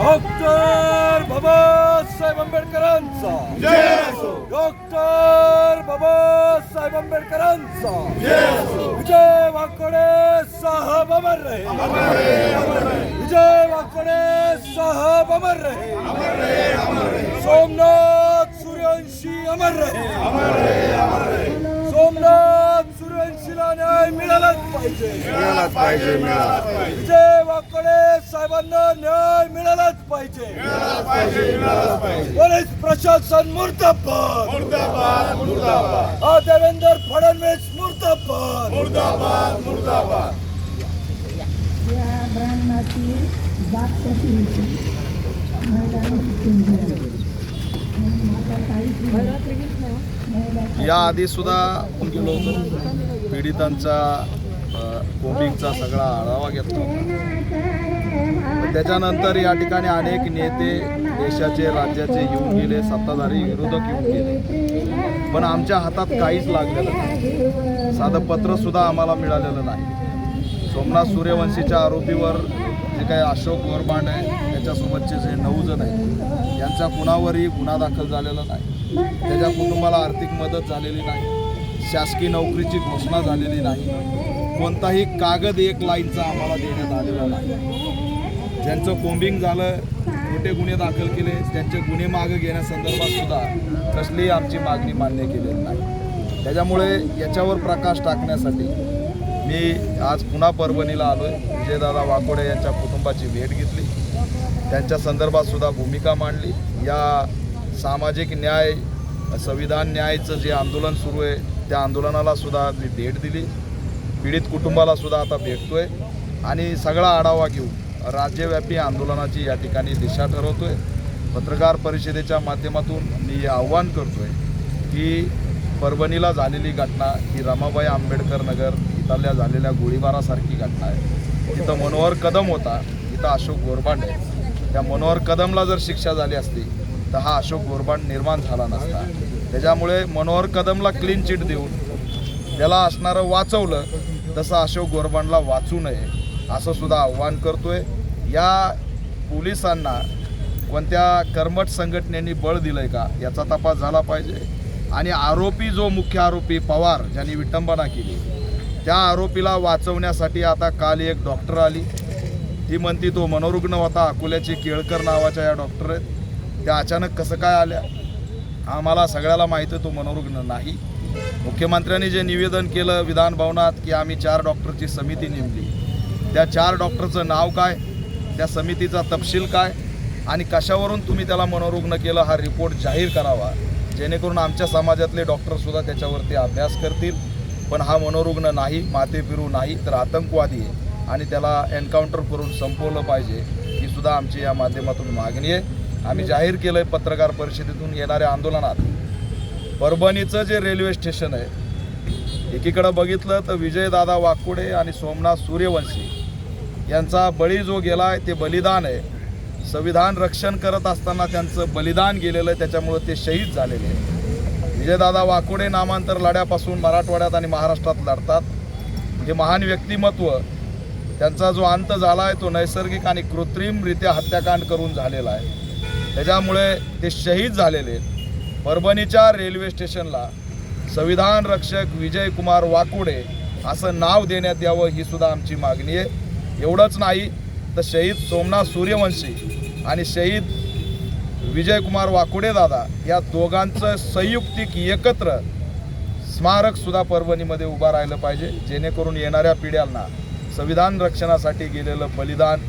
Doctor Babasaheb आंबेडकरांचा. जय असो. Doctor Babasaheb आंबेडकरांचा. विजय वाकडे साहब अमर रहे. विजय वाकडे साहब अमर रहे. सोमनाथ सूर्यवंशी अमर रहे. सोमनाथ सूर्यवंशीला न्याय मिळालाच पाहिजे. मिळालाच पाहिजे मिळालाच पाहिजे. विजय वाकडे साहेबांना न्याय मिळालाच पाहिजे. मिळालाच पाहिजे मिळालाच पाहिजे. पोलीस प्रशासन मुर्दाबाद. हा देवेंद्र फडणवीस मुर्दाबाद. या याआधी सुद्धा पीडितांचा कोंबिंगचा सगळा आढावा घेतला पण त्याच्यानंतर या ठिकाणी अनेक नेते देशाचे राज्याचे येऊन गेले सत्ताधारी विरोधक येऊन गेले. पण आमच्या हातात काहीच लागलेलं नाही. साधं पत्रसुद्धा आम्हाला मिळालेलं नाही. सोमनाथ सूर्यवंशीच्या आरोपीवर जे काही अशोक गोरबांड आहे त्याच्यासोबतचे जे नऊ जण आहेत यांचा कुणावरही गुन्हा दाखल झालेला नाही. त्याच्या कुटुंबाला आर्थिक मदत झालेली नाही. शासकीय नोकरीची घोषणा झालेली नाही. कोणताही कागद एक लाईनचा आम्हाला देण्यात आलेला नाही. ज्यांचं कोम्बिंग झालं खोटे गुन्हे दाखल केले त्यांचे गुन्हे मागे घेण्यासंदर्भात सुद्धा कसलीही आमची मागणी मान्य केलेली नाही. त्याच्यामुळे याच्यावर प्रकाश टाकण्यासाठी मी आज पुन्हा परभणीला आलो आहे विजयदादा वाकोडे यांच्या कुटुंबाची भेट घेतली. त्यांच्या संदर्भात सुद्धा भूमिका मांडली. या सामाजिक न्याय संविधान न्यायचं जे आंदोलन सुरू आहे त्या आंदोलनाला सुद्धा मी भेट दिली. पीडित कुटुंबाला सुद्धा आता भेटतोय. आणि सगळा आढावा घेऊन राज्यव्यापी आंदोलनाची या ठिकाणी दिशा ठरवतोय. पत्रकार परिषदेच्या माध्यमातून मी हे आव्हान करतोय की परभणीला झालेली घटना ही रमाबाई आंबेडकर नगर इथल्या झालेल्या गोळीबारासारखी घटना आहे. तिथं मनोहर कदम होता इथं अशोक गोरबांड आहे. त्या मनोहर कदमला जर शिक्षा झाली असती तर हा अशोक गोरबांड निर्माण झाला नसता. त्याच्यामुळे मनोहर कदमला क्लीन चिट देऊन त्याला असणारं वाचवलं तसं अशोक गोरबांडला वाचू नये असं सुद्धा आव्हान करतोय. या पोलिसांना कोणत्या कर्मठ संघटनेनी बळ दिलंय का याचा तपास झाला पाहिजे. आणि आरोपी जो मुख्य आरोपी पवार ज्यांनी विटंबना केली त्या आरोपीला वाचवण्यासाठी आता काल एक डॉक्टर आली. ती म्हणती तो मनोरुग्ण होता अकोल्याची केळकर नावाच्या या डॉक्टर आहेत. त्या अचानक कसं काय आल्या? आम्हाला सगळ्याला माहिती आहे तो मनोरुग्ण नाही. मुख्यमंत्र्यांनी जे निवेदन केलं विधान भवनात की आम्ही चार डॉक्टरची समिती नेमली. त्या चार डॉक्टरचं नाव काय? त्या समितीचा तपशील काय? आणि कशावरून तुम्ही त्याला मनोरुग्ण केलं हा रिपोर्ट जाहीर करावा? जेणेकरून आमच्या समाजातले डॉक्टरसुद्धा त्याच्यावरती अभ्यास करतील. पण हा मनोरुग्ण नाही माते फिरू नाही तर आतंकवादी आहे. आणि त्याला एन्काउंटर करून संपवलं पाहिजे ही सुद्धा आमची या माध्यमातून मागणी आहे. आम्ही जाहीर केलं आहे पत्रकार परिषदेतून येणाऱ्या आंदोलनात. परभणीचं जे रेल्वे स्टेशन आहे एकीकडं बघितलं तर विजयदादा वाकुडे आणि सोमनाथ सूर्यवंशी यांचा बळी जो गेला आहे ते बलिदान आहे. संविधान रक्षण करत असताना त्यांचं बलिदान गेलेलं आहे त्याच्यामुळं ते शहीद झालेले आहे विजयदादा वाकुडे नामांतर लढ्यापासून मराठवाड्यात आणि महाराष्ट्रात लढतात. हे महान व्यक्तिमत्व त्यांचा जो अंत झाला आहे तो नैसर्गिक आणि कृत्रिमरित्या हत्याकांड करून झालेला आहे. त्याच्यामुळे ते शहीद झालेले आहेत. परभणीच्या रेल्वे स्टेशनला संविधान रक्षक विजयकुमार वाकुडे असं नाव देण्यात यावं ही सुद्धा आमची मागणी आहे. एवढंच नाही तर शहीद सोमनाथ सूर्यवंशी आणि शहीद विजयकुमार वाकुडे दादा या दोघांचं संयुक्तिक एकत्र स्मारक सुद्धा परभणीमध्ये उभं राहिलं पाहिजे. जेणेकरून येणाऱ्या पिढ्यांना संविधान रक्षणासाठी गेलेलं बलिदान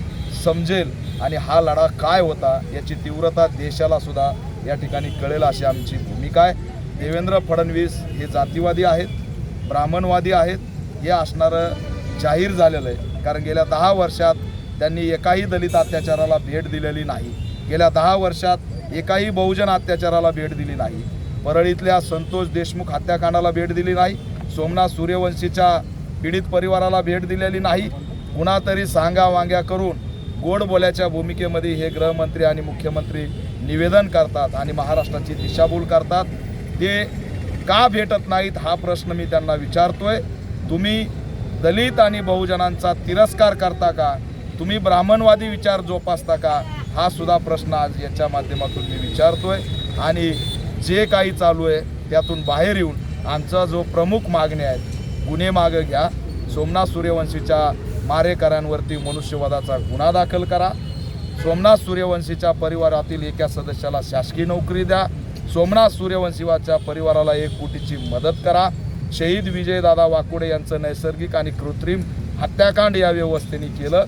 समजेल आणि हा लढा काय होता याची तीव्रता देशाला सुद्धा या ठिकाणी कळेल अशी आमची भूमिका आहे. देवेंद्र फडणवीस हे जातीवादी आहेत ब्राह्मणवादी आहेत. हे असणारं जाहीर झालेलं आहे. कारण गेल्या दहा वर्षात त्यांनी एकाही दलित अत्याचाराला भेट दिलेली नाही. गेल्या दहा वर्षात एकाही बहुजन अत्याचाराला भेट दिली नाही. परळीतल्या संतोष देशमुख हत्याकांडाला भेट दिली नाही. सोमनाथ सूर्यवंशीच्या पीडित परिवाराला भेट दिलेली नाही. कुणातरी सांगा वांग्या करून गोड बोल्याच्या भूमिकेमध्ये हे गृहमंत्री आणि मुख्यमंत्री निवेदन करतात आणि महाराष्ट्राची दिशाभूल करतात. ते का भेटत नाहीत हा प्रश्न मी त्यांना विचारतोय. तुम्ही दलित आणि बहुजनांचा तिरस्कार करता का? तुम्ही ब्राह्मणवादी विचार जोपासता का? हा सुद्धा प्रश्न आज याच्या माध्यमातून मी विचारतोय. आणि जे काही चालू आहे त्यातून बाहेर येऊन आमचा जो प्रमुख मागणी आहेत गुन्हे मागं घ्या. सोमनाथ सूर्यवंशीच्या मारेकऱ्यांवरती मनुष्यवादाचा गुन्हा दाखल करा. सोमनाथ सूर्यवंशीच्या परिवारातील एका सदस्याला शासकीय नोकरी द्या. सोमनाथ सूर्यवंशीवाच्या परिवाराला एक कोटीची मदत करा. शहीद विजयदादा वाकुडे यांचं नैसर्गिक आणि कृत्रिम हत्याकांड या व्यवस्थेने केलं.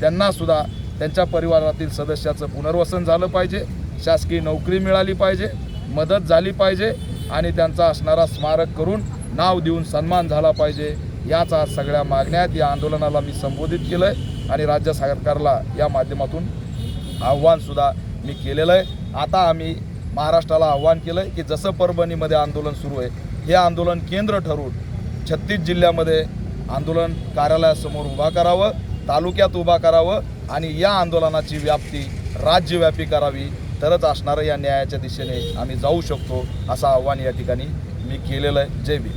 त्यांनासुद्धा त्यांच्या परिवारातील सदस्याचं पुनर्वसन झालं पाहिजे. शासकीय नोकरी मिळाली पाहिजे मदत झाली पाहिजे आणि त्यांचा असणारा स्मारक करून नाव देऊन सन्मान झाला पाहिजे. याच आज सगळ्या मागण्या आहेत. या आंदोलनाला मी संबोधित केलं आहे आणि राज्य सरकारला या माध्यमातून आव्हानसुद्धा मी केलेलं आहे आता आम्ही महाराष्ट्राला आव्हान केलं आहे की जसं परभणीमध्ये आंदोलन सुरू आहे हे आंदोलन केंद्र ठरवून छत्तीस जिल्ह्यामध्ये आंदोलन कार्यालयासमोर उभा करावं तालुक्यात उभा करावं आणि या आंदोलनाची व्याप्ती राज्यव्यापी करावी तरच असणारं या न्यायाच्या दिशेने आम्ही जाऊ शकतो असं आव्हान या ठिकाणी मी केलेलं आहे जय बी